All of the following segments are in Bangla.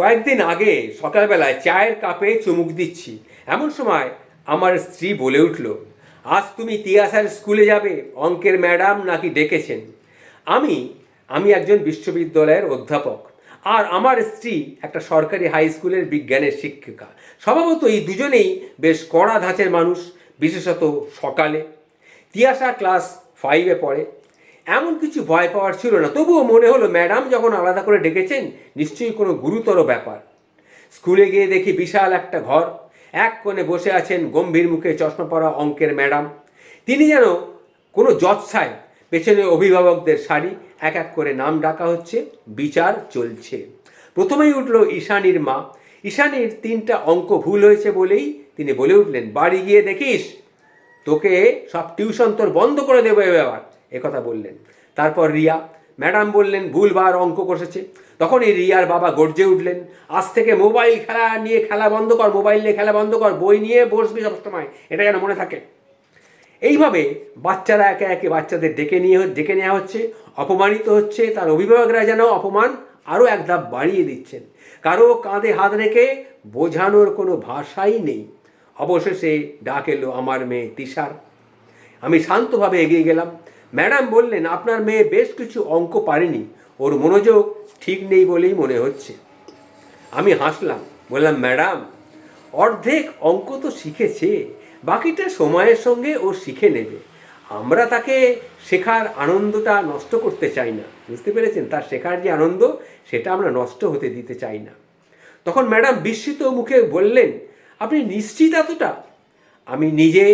কয়েকদিন আগে সকালবেলায় চায়ের কাপে চুমুক দিচ্ছি। এমন সময় আমার স্ত্রী বলে উঠল, আজ তুমি তিয়াসার স্কুলে যাবে, অঙ্কের ম্যাডাম নাকি ডেকেছেন? আমি আমি একজন বিশ্ববিদ্যালয়ের অধ্যাপক আর আমার স্ত্রী একটা সরকারি হাই স্কুলের বিজ্ঞানের শিক্ষিকা। স্বভাবত এই দুজনেই বেশ কড়া ধাঁচের মানুষ, বিশেষত সকালে। তিয়াসা ক্লাস ফাইভে পড়ে। এমন কিছু ভয় পাওয়ার ছিল না। তবুও মনে হলো ম্যাডাম যখন আলাদা করে ডেকেছেন, নিশ্চয়ই কোনো গুরুতর ব্যাপার। স্কুলে গিয়ে দেখি বিশাল একটা ঘর। এক কোণে বসে আছেন গম্ভীর মুখে চশমা পরা অঙ্কের ম্যাডাম। তিনি যেন কোনো জৎসায় পেছনে অভিভাবকদের শাড়ি, এক এক করে নাম ডাকা হচ্ছে, বিচার চলছে। প্রথমেই উঠল ঈশানীর মা। ঈশানীর তিনটা অঙ্ক ভুল হয়েছে বলেই তিনি বলে উঠলেন, বাড়ি গিয়ে দেখিস, তোকে সব টিউশন তোর বন্ধ করে দেবো এবার কথা বললেন। তারপর রিয়া, ম্যাডাম বললেন, ভুলবার অঙ্ক কষেছে। তখন এই রিয়ার বাবা গর্জে উঠলেন, আজ থেকে মোবাইল খেলা নিয়ে খেলা বন্ধ কর, মোবাইল নিয়ে খেলা বন্ধ কর, বই নিয়ে বসবি সবসময়, এটা যেন মনে থাকে। এইভাবে বাচ্চারা একে একে বাচ্চাদের ডেকে নিয়ে ডেকে নেওয়া হচ্ছে, অপমানিত হচ্ছে, তার অভিভাবকরা যেন অপমান আরও এক ধাপ বাড়িয়ে দিচ্ছেন। কারও কাঁধে হাত রেখে বোঝানোর কোনো ভাষাই নেই। অবশেষে ডাক এলো, আমার মেয়ে তিশার। আমি শান্তভাবে এগিয়ে গেলাম ম্যাডাম বললেন, আপনার মেয়ে বেশ কিছু অঙ্ক পারেনি। ওর মনোযোগ ঠিক নেই বলেই মনে হচ্ছে। আমি হাসলাম, বললাম, ম্যাডাম, অর্ধেক অঙ্ক তো শিখেছে, বাকিটা সময়ের সঙ্গে ও শিখে নেবে। আমরা তাকে শেখার আনন্দটা নষ্ট করতে চাই না। বুঝতে পেরেছেন? তার শেখার যে আনন্দ, সেটা আমরা নষ্ট হতে দিতে চাই না। তখন ম্যাডাম বিস্মিত মুখে বললেন, আপনি নিশ্চিত এতটা? আমি নিজে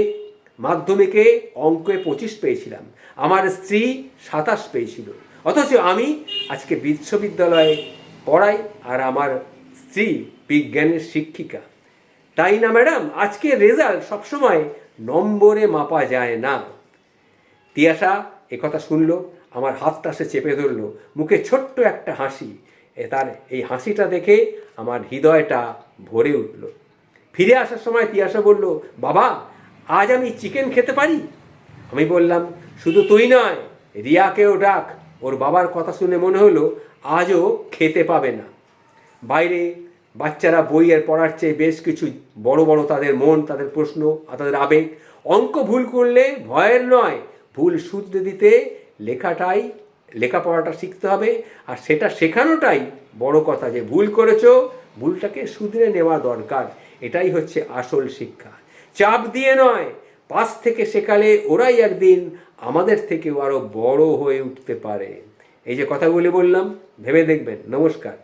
মাধ্যমিকে অঙ্কে পঁচিশ পেয়েছিলাম। আমার স্ত্রী সাতাশ পেয়েছিল। অথচ আমি আজকে বিশ্ববিদ্যালয়ে পড়াই আর আমার স্ত্রী বিজ্ঞানের শিক্ষিকা। তাই না, ম্যাডাম? আজকে রেজাল্ট সবসময় নম্বরে মাপা যায় না। তিয়াসা একথা শুনল, আমার হাতটা সে চেপে ধরল, মুখে ছোট্ট একটা হাসি। তার এই হাসিটা দেখে আমার হৃদয়টা ভরে উঠল। ফিরে আসার সময় তিয়াসা বলল, বাবা আজ আমি চিকেন খেতে পারি? আমি বললাম, শুধু তুই নয়, রিয়াকেও ডাক। ওর বাবার কথা শুনে মনে হলো আজও খেতে পাবে না। বাইরে বাচ্চারা বই আর পড়ার চেয়ে বেশ কিছু বড় বড় তাদের মন, তাদের প্রশ্ন আর তাদের আবেগ। অঙ্ক ভুল করলে ভয়ের নয়, ভুল শুধরে দিতে লেখাটাই, লেখাপড়াটা শিখতে হবে। আর সেটা শেখানোটাই বড় কথা যে ভুল করেছ, ভুলটাকে শুধরে নেওয়া দরকার। এটাই হচ্ছে আসল শিক্ষা। চাপ দিয়ে নয়। পাশ থেকে শেখালে ওরাই একদিন আমাদের থেকেও আরও বড় হয়ে উঠতে পারে। এই যে কথাগুলি বললাম, ভেবে দেখবেন। নমস্কার।